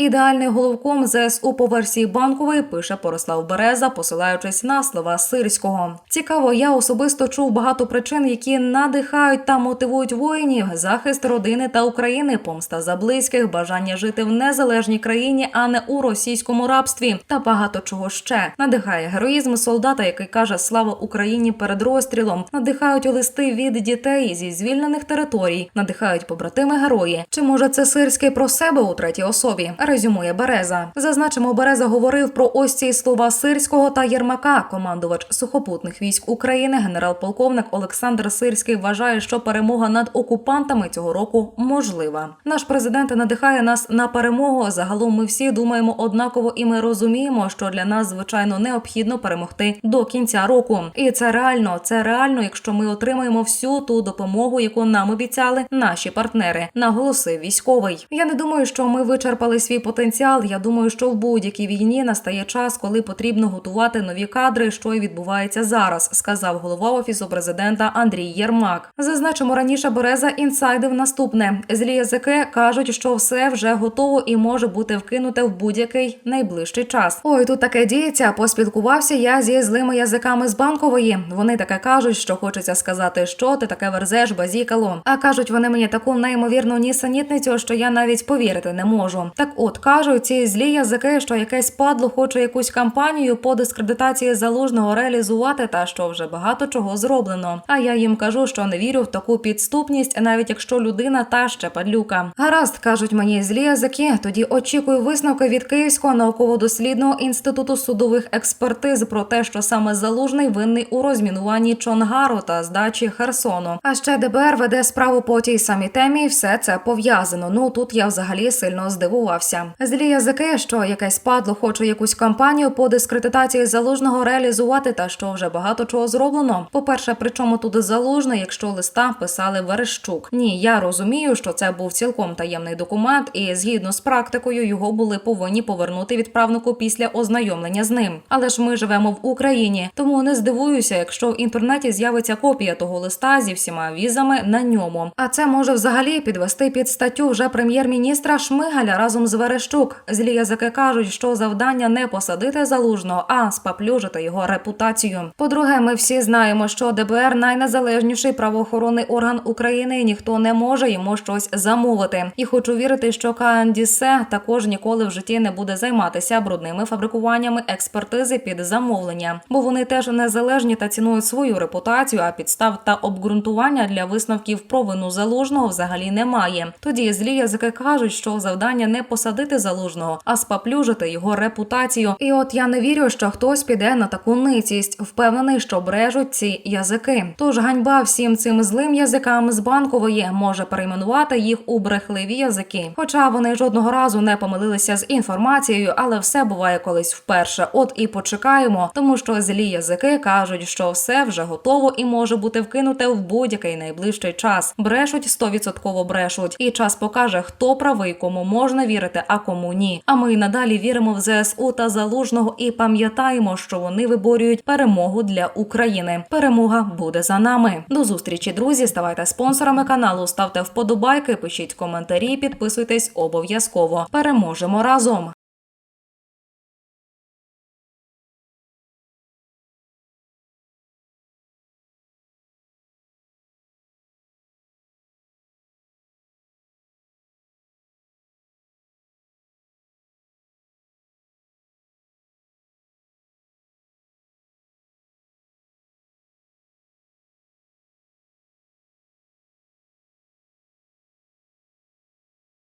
Ідеальний головком ЗСУ по версії банкової пише Борислав Береза, посилаючись на слова сирського. Цікаво, я особисто чув багато причин, які надихають та мотивують воїнів: захист родини та України, помста за близьких, бажання жити в незалежній країні, а не у російському рабстві, та багато чого ще. Надихає героїзм солдата, який каже Слава Україні перед розстрілом. Надихають листи від дітей зі звільнених територій, надихають побратими герої. Чи може це сирський про себе у третій особі? Резюмує Береза. Зазначимо, Береза говорив про ось ці слова Сирського та Єрмака. Командувач сухопутних військ України, генерал-полковник Олександр Сирський вважає, що перемога над окупантами цього року можлива. Наш президент надихає нас на перемогу. Загалом ми всі думаємо однаково, і ми розуміємо, що для нас звичайно необхідно перемогти до кінця року. І це реально. Це реально, якщо ми отримаємо всю ту допомогу, яку нам обіцяли наші партнери. Наголосив військовий. Я не думаю, що ми вичерпали свій потенціал. Я думаю, що в будь-якій війні настає час, коли потрібно готувати нові кадри, що і відбувається зараз, сказав голова офісу президента Андрій Єрмак. Зазначимо раніше Береза інсайдив наступне: злі язики кажуть, що все вже готово і може бути вкинуте в будь-який найближчий час. Ой, тут таке діється. Поспілкувався я зі злими язиками з банкової. Вони таке кажуть, що хочеться сказати, що ти таке верзеш, базікало. А кажуть вони мені таку неймовірну нісенітницю, що я навіть повірити не можу. Так от кажуть ці злі язики, що якесь падло хоче якусь кампанію по дискредитації залужного реалізувати, та що вже багато чого зроблено. А я їм кажу, що не вірю в таку підступність, навіть якщо людина та ще падлюка. Гаразд, кажуть мені злі язики. Тоді очікую висновки від Київського науково-дослідного інституту судових експертиз про те, що саме залужний винний у розмінуванні Чонгару та здачі Херсону. А ще ДБР веде справу по тій самій темі, і все це пов'язано. Ну тут я взагалі сильно здивувався. Злі язики, що якесь падло хоче якусь кампанію по дискредитації залужного реалізувати, та що вже багато чого зроблено. По перше, причому тут залужний, якщо листа писали Верещук. Ні, я розумію, що це був цілком таємний документ, і згідно з практикою його були повинні повернути відправнику після ознайомлення з ним. Але ж ми живемо в Україні, тому не здивуюся, якщо в інтернеті з'явиться копія того листа зі всіма візами на ньому. А це може взагалі підвести під статтю вже прем'єр-міністра Шмигаля разом з Верещук. Злі язики кажуть, що завдання не посадити залужного, а спаплюжити його репутацію. По-друге, ми всі знаємо, що ДБР найнезалежніший правоохоронний орган України, і ніхто не може йому щось замовити. І хочу вірити, що КНДС також ніколи в житті не буде займатися брудними фабрикуваннями експертизи під замовлення, бо вони теж незалежні та цінують свою репутацію. А підстав та обґрунтування для висновків про вину залужного взагалі немає. Тоді злі язики кажуть, що завдання не посадити залужного, а спаплюжити його репутацію. І от я не вірю, що хтось піде на таку ницість, впевнений, що брежуть ці язики. Тож ганьба всім цим злим язикам з банкової може перейменувати їх у брехливі язики. Хоча вони жодного разу не помилилися з інформацією, але все буває колись вперше. От і почекаємо, тому що злі язики кажуть, що все вже готово і може бути вкинуте в будь-який найближчий час. Брешуть 100% брешуть, і час покаже, хто правий, кому можна вірити, а кому ні. А ми надалі віримо в ЗСУ та залужного і пам'ятаємо, що вони виборюють перемогу для України. Перемога буде за нами. До зустрічі, друзі. Ставайте спонсорами каналу, ставте вподобайки, пишіть коментарі, підписуйтесь обов'язково. Переможемо разом.